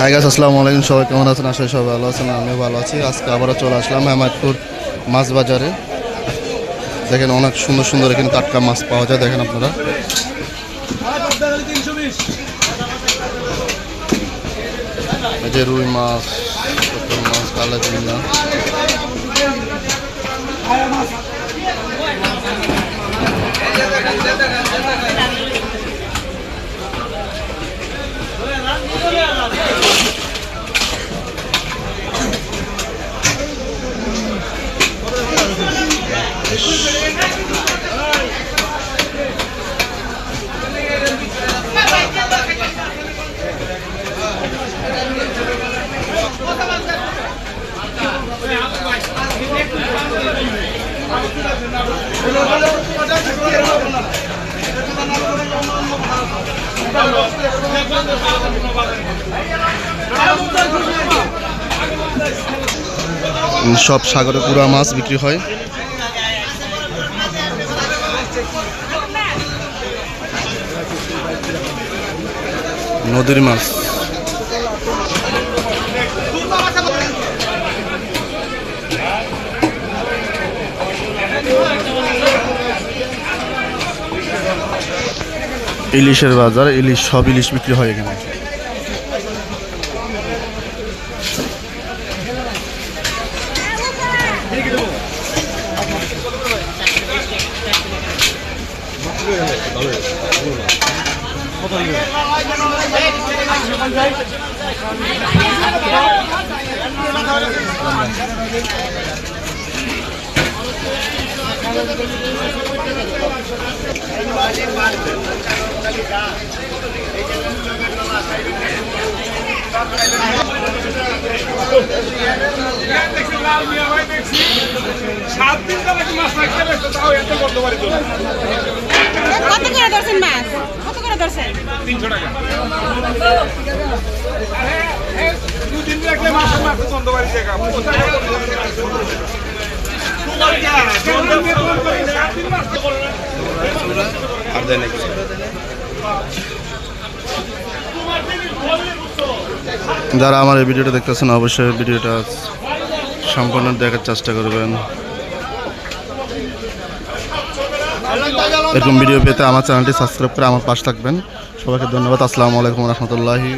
High গাছ আসসালামু আলাইকুম। সবাই কেমন আছেন? আসলে সবাই ভালো আছেন, আমিও ভালো আছি। আজকে আবারও চলে আসলাম হেমায়তপুর মাছ বাজারে দেখেন অনেক সুন্দর সুন্দর এখানে টাটকা মাছ পাওয়া যায়, দেখেন আপনারা। এই যে রুই মাছ মাছ, কালা সব সাগরে পুরা মাছ বিক্রি হয়। নদীর মাছ। ইলিশের বাজার ইলিশ সব ইলিশ বিক্রি হয় এখানে। সাত দিন ধরে কি মাছ রাখতে কত করে ধরছেন মাছ? কত করে ধরছেন? তিনশো টাকা দুদিন রাখলে মাসে মাসে বন্ধ বাড়ি জায়গা আর দেয় নাকি যারা আমার এই ভিডিওটা দেখতেছেন, অবশ্যই ভিডিওটা সম্পূর্ণ দেখার চেষ্টা করবেন। এরকম ভিডিও পেতে আমার চ্যানেলটি সাবস্ক্রাইব করে আমার পাশে থাকবেন। সবাইকে ধন্যবাদ। আসসালামু আলাইকুম রহমতুল্লাহি